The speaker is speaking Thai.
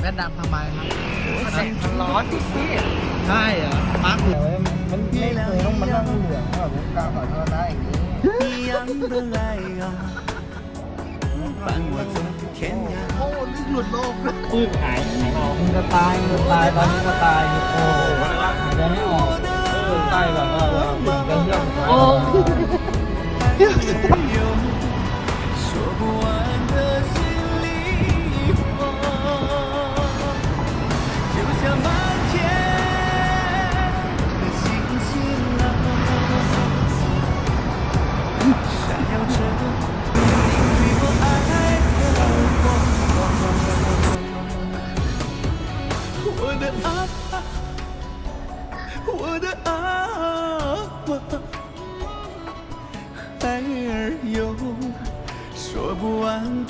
แว่นดำทำไมครับมันร้อนพี่ใช่เหรอปักเหรอมันไม่เคยต้องมานั่งเหลืองแบบกางสาธารณะอย่างนี้โอ้นี่หลุดโลกปื้นหายมึงจะตายมึงจะตายตอนนี้ก็ตายโอ้โหจะไม่ออกเออใต้แบบว่าถึงจะเลือกโอ้ 我的阿爸我的阿妈孩儿有说不完